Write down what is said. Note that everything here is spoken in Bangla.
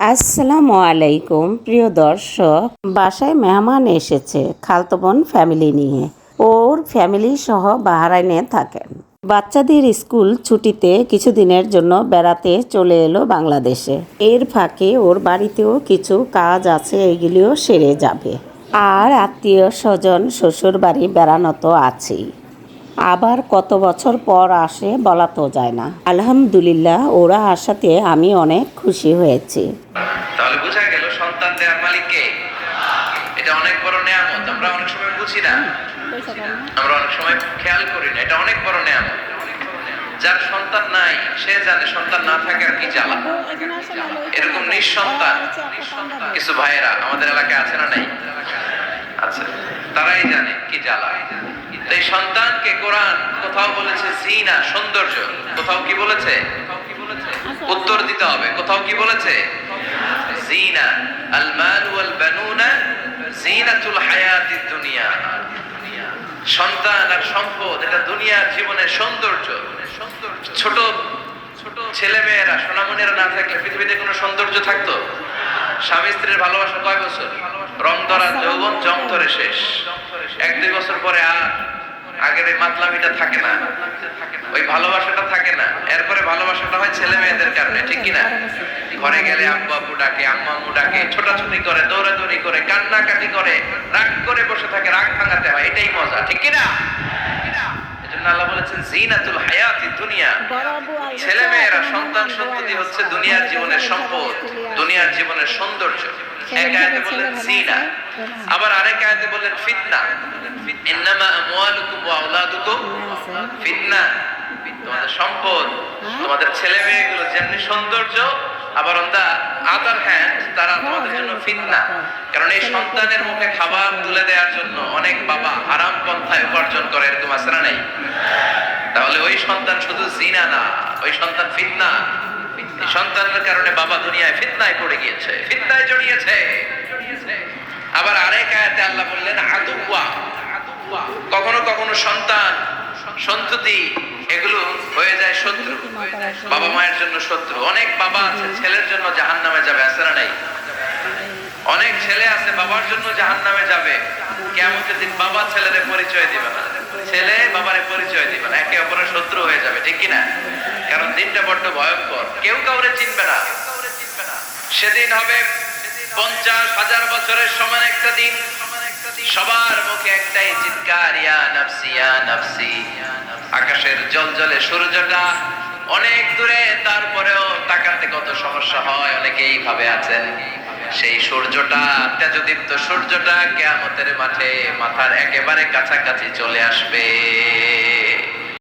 আসসালামু আলাইকুম, প্রিয় দর্শক। বাসায় মেহমান এসেছে, খালতো বোন ফ্যামিলি নিয়ে। ওর ফ্যামিলি সহ বাহারাইনে থাকেন। বাচ্চাদের স্কুল ছুটিতে কিছুদিনের জন্য বেড়াতে চলে এলো বাংলাদেশে। এর ফাঁকে ওর বাড়িতেও কিছু কাজ আছে, এগুলিও সেরে যাবে। আর আত্মীয় স্বজন শ্বশুর বাড়ি বেড়ানো তো আছেই। আবার কত বছর পর আসে বলা তো যায় না। আলহামদুলিল্লাহ, ওরা আসাতে আমি অনেক খুশি হয়েছি। তাহলে গেল সন্তান এটা অনেক বড় আমরা অনেক সময় আমরা অনেক সময় খেয়াল করি না, এটা অনেক বড় যার সন্তান নাই, সে জানে সন্তান না থাকে আর কি জ্বালা। এরকম নিঃসন্তান কিছু ভাইয়েরা আমাদের এলাকায় আছে না নাই? আচ্ছা তারাই জানে কি জ্বালা তো এই সন্তানকে কোরআন কোথাও বলেছে জিনা, সৌন্দর্য, কোথাও কি বলেছে? উত্তর দিতে হবে। কোথাও কি বলেছে? জিনা ছোট ছোট ছেলে মেয়েরা সোনামণিরা না থাকলে পৃথিবীতে কোনো সৌন্দর্য থাকতো? স্বামী স্ত্রীর ভালোবাসা কয় বছর? রং ধরা যৌবন জং ধরে শেষ। এক দুই বছর পরে আর আগের এই মাতলামিটা থাকে না। ওই ভালোবাসাটা থাকে না। এরপরে ভালোবাসাটা হয় ছেলে মেয়েদের কারণে, ঠিক কি না ঘরে গেলে আব্বু আব্বু ডাকে, আম্মু আম্মু ডাকে, ছোটাছুটি করে, দৌড়াদৌড়ি করে, কান্নাকাটি করে, রাগ করে বসে থাকে, রাগ ভাঙাতে হয়, এটাই মজা, ঠিক কি না আল্লাহ বলেছেন জিনাতুল হায়াতি দুনিয়া। ছেলে মেয়েরা সন্তান সন্ততি হচ্ছে দুনিয়ার জীবনের সম্পদ দুনিয়ার জীবনের সৌন্দর্য। এক আয়াতে বললেন জিনা। আবার আরেক আয়াতে বললেন ফিতনা। ইন্নামা আমওয়ালুকুম ওয়া আওলাদুকুম। ফিতনা। তোমাদের সম্পদ। তোমাদের ছেলে মেয়েগুলো যেমনি সৌন্দর্য আবার অন দা আদার হ্যান্ড তারা তোমাদের জন্য ফিতনা। কারণ এই সন্তানের মুখে খাবার তুলে দেওয়ার জন্য অনেক বাবা হারাম পন্থায় উপার্জন করে, এরকম না নাই? তাহলে ওই সন্তান শুধু জিনা না, ওই সন্তান এই সন্তানের কারণে বাবা দুনিয়ায় ফিতনায় পড়ে গিয়েছে, ফিতনায় জড়িয়েছে। আবার আরেক আয়াতে আল্লাহ বললেন আদুয়া কখনো কখনো সন্তান সন্ততি হয়ে যায় শত্রু। বাবা মায়ের জন্য শত্রু। অনেক বাবা আছে, ছেলের জন্য জাহান নামে যাবে আছে না নাই। অনেক ছেলে আছে, বাবার জন্য জাহান নামে যাবে। কেমন দিন বাবা ছেলেদের পরিচয় দিবে না। ছেলে বাবারে পরিচয় দিবে না। একে অপরের শত্রু হয়ে যাবে, ঠিক কি না কারণ দিনটা বড্ড ভয়ঙ্কর। কেউ কাউরে চিনবে না। সেদিন হবে পঞ্চাশ হাজার বছরের সমান একটা দিন। সবার মুখে একটাই চিৎকার আকাশের জল জলে সূর্যটা অনেক দূরে, তারপরেও তাকাতে কত সমস্যা হয়, অনেকেই ভাবে আছেন। সেই সূর্যটা, তেজদীপ্ত সূর্যটা কেয়ামতের মাঠে মাথার একেবারে কাছাকাছি চলে আসবে।